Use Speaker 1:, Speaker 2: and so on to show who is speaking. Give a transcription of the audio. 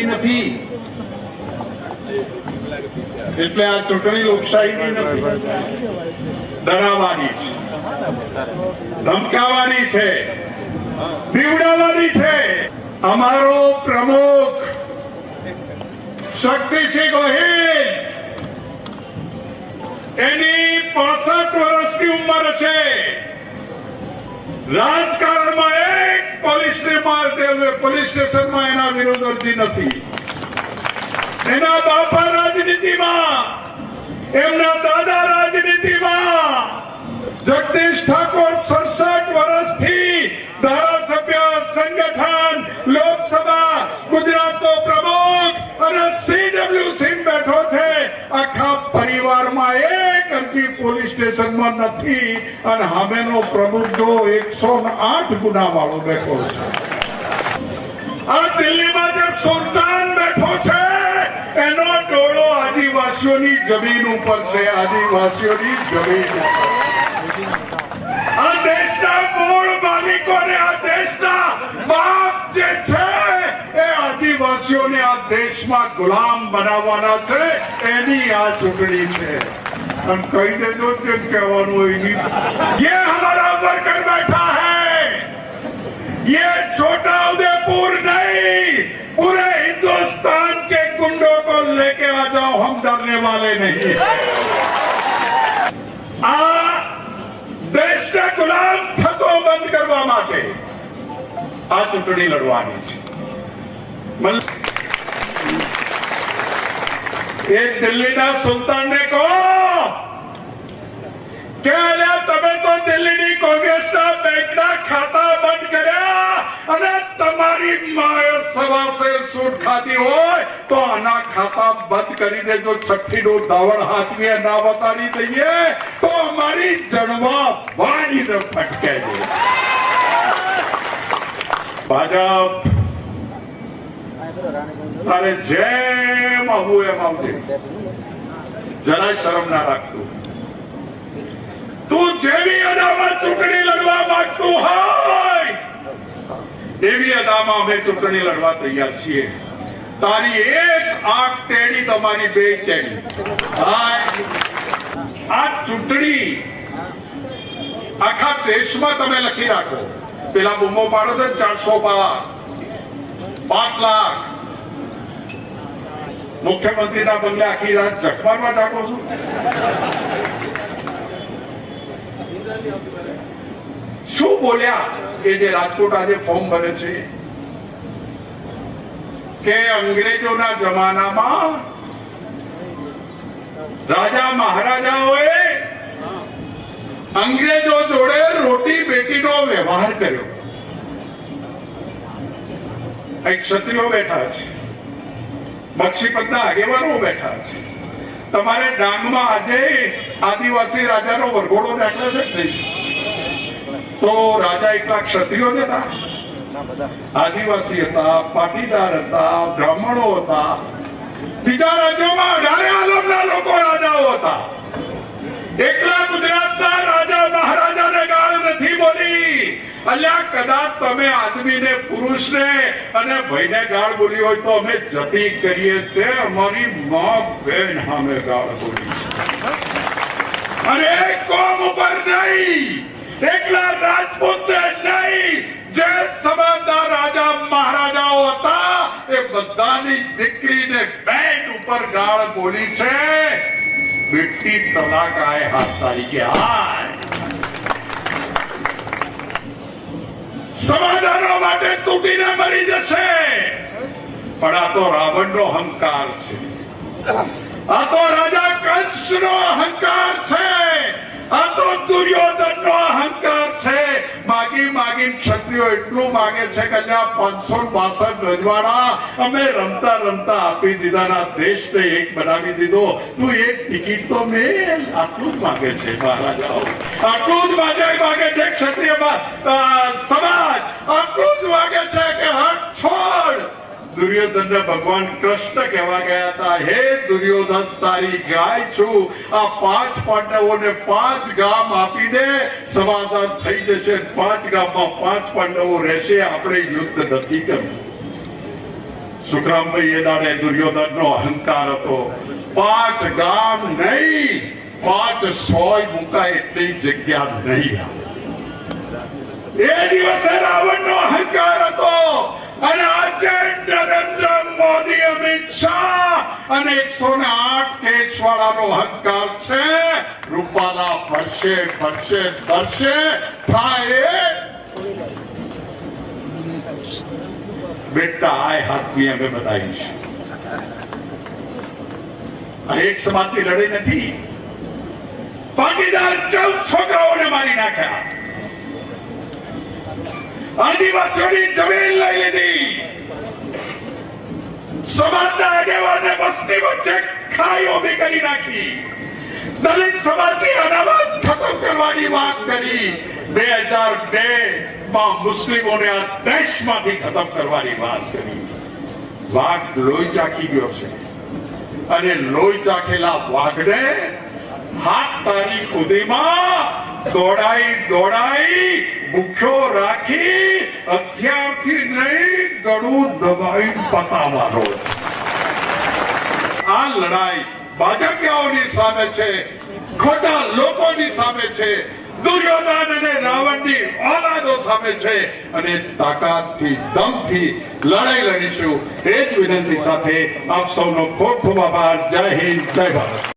Speaker 1: લોકશાહીની નથી. એટલે આ ચૂંટણી લોકશાહીની નથી. ડરાવવાની છે. ધમકાવવાની છે. બીવડાવવાની છે. અમારો પ્રમુખ શક્તિસિંહ ગોહિલ એની પાસઠ વર્ષની ઉંમર છે. રાજકારણમાં એક પોલીસ પોલીસ સ્ટેશનમાં એના વિરોધ અરજી નથી. એના બાપા રાજનીતિમાં, એમના દાદા રાજનીતિમાં જગદીશ ઠાકોર સડસઠ વર્ષથી ધારાસભ્ય સંગઠન લોકસભા ગુજરાતનો પ્રમુખ અને સીડબ્લ્યુસી બેઠો છે. આખા પરિવારમાં એક અરજી પોલીસ સ્ટેશનમાં નથી અને સામેનો પ્રમુખ જો એકસો આઠ ગુના વાળો બેઠો છે. આ દિલ્હીમાં જે સુલતાન બેઠો છે, એનો ડોળો આદિવાસીઓની જમીન ઉપર છે, આદિવાસીઓની જમીન ઉપર. આ દેશના મૂળ માલિકોને, આ દેશના બાપ જે છે આદિવાસીઓને આ દેશમાં ગુલામ બનાવવાના છે એની આ ચૂંટણી છે અને કહી દેજો જેમ કહેવાનું હોય નહીં ये हमारा वर्कर बैठा है ये छोटा उदयपुर नहीं पूरे हिंदुस्तान के गुंडों को लेके आ जाओ हम डरने वाले नहीं આ દેશને ગુલામ થતો બંધ કરવા માટે આ ચૂંટણી લડવાની છે એ દિલ્હીના સુલતાનને કહો. કે તમે તો દિલ્હીની કોંગ્રેસના બેંકના ખાતા બંધ કર્યા અને તમારી માએ સવાસેર સૂટ ખાધી હોય તો આના ખાતા બંધ કરી દેજો છઠ્ઠી નું દાવણ હાથવીએ ના બતાડી દઈએ તો અમારી જણવા વાણીને ફટકે દે ભાજપ, તારે જેમ હું એમ આવજે જરાય શરમ ના રાખતું તું જેવી અદામાં ચૂંટણી લડવા માંગતું હોય, એવી અદામાં અમે ચૂંટણી લડવા તૈયાર છીએ. તારી એક આંખ ટેડી તમારી બે ટેડી આ ચૂંટણી આખા દેશમાં તમે લખી રાખો. પેલા બુમો પાડો છે ચારસો પાર પાંચ લાખ. મુખ્યમંત્રીના બંગલે આખી રાત જખમારવા જાગો છું? શું બોલ્યા એ જે રાજકોટ આજે ફોર્મ ભરે છે? કે અંગ્રેજોના જમાનામાં રાજા મહારાજાઓએ અંગ્રેજો જોડે રોટી બેટીનો વ્યવહાર કર્યો. એક ક્ષત્રિયો બેઠા છે. બક્ષીપતના આગેવાનો બેઠા છે. તમારે ડાંગમાં આજે આદિવાસી રાજાનો વરઘોડો દાખલો છે તો રાજા એટલા ક્ષત્રિયો જ હતા. આદિવાસી હતા, પાટીદાર હતા, બ્રાહ્મણો હતા. બીજા રાજ્યોમાં અઢારે આલમના લોકો રાજાઓ હતા. એકલા ગુજરાતના રાજા મહારાજાને ગાળ નથી બોલી અલ્યા, કદાચ તમે આદમીને પુરુષને અને ભાઈને ગાળ બોલી હોય તો અમે જતી કરીએ તે અમારી માં બેન સામે ગાળ બોલી અને કોમ ઉપર નહીં. એકલા રાજપૂત નહીં. જે સમાજના રાજા મહારાજાઓ હતા, એ બધાની દીકરીને બેન ઉપર ગાળ બોલી છે. બેટી તલાક આય હાથ તારીખે આય સમાધાનો માટે તૂટીને મરી જશે. પણ આ તો રાવણનો અહંકાર છે. આ તો રાજા કંસનો અહંકાર છે આ તો દુર્યોધનનો અહંકાર છે માગી ક્ષત્રિયો એટલું માંગે છે કે અહીંયા પાંચસો બાસઠ રજવાડા અમે રમતા રમતા આપી દીધા ના દેશને એક બનાવી દીધો. તું એક ટિકિટ તો મેલ. આટલું જ માગે છે મહારાજાઓ. આટલું જ માગે માગે છે ક્ષત્રિય સમાજ. આટલું જ માંગે છે કે હટ છોડ દુર્યોધન ભગવાન કૃષ્ણ કહેવા ગયા હતા, હે દુર્યોધન, તારી ગાય છું. આ પાંચ પાંડવોને પાંચ ગામ આપી દે, સમાધાન થઈ જશે. પાંચ ગામમાં પાંચ પાંડવો રહેશે, આપણે યુદ્ધ નથી કરવું. સુખરામભાઈ એ દાડે દુર્યોધનનો અહંકાર હતો. પાંચ ગામ નહીં, પાંચ સોય મુકાય એટલી જગ્યા નહીં એ દિવસે રાવણનો અહંકાર હતો અને આજે નરેન્દ્ર મોદી અમિત શાહ અને એકસો ને આઠ કેસ વાળાનો અહંકાર છે. રૂપાલા ભરશે ભરશે ભરશે, થાય. બેટા, આય હાથની અમે બતાવીશું આ એક સમાજની લડાઈ નથી. પાટીદાર ચૌદ છોકરાઓને મારી નાખ્યા. આદિવાસીઓની જમીન લઈ લીધી. સમાજના આગેવાને વસ્તી વચ્ચે ખાઈ ઊભી કરી નાખી. દલિત સમાજની અનામત ખતમ કરવાની વાત કરી. બે હજાર બે માં મુસ્લિમોને આ દેશમાંથી ખતમ કરવાની વાત કરી. વાઘ લોહી ચાખી ગયો છે. અને લોહી ચાખેલા વાઘને સાત તારીખ સુધીમાં દોડાઈ દોડાઈ ભૂખ્યો રાખી અત્યારથી નહીં ગળું દબાઈ પતાવવાનો. આ લડાઈ ભાજપિયાઓની સામે છે, ખોટા લોકોની સામે છે, દુર્યોધન અને રાવણની ઓલાદો સામે છે અને તાકાતથી, દમથી લડાઈ લડીશું. એ જ વિનંતી સાથે આપ સૌનો ખૂબ ખૂબ આભાર. જય હિન્દ, જય ભારત.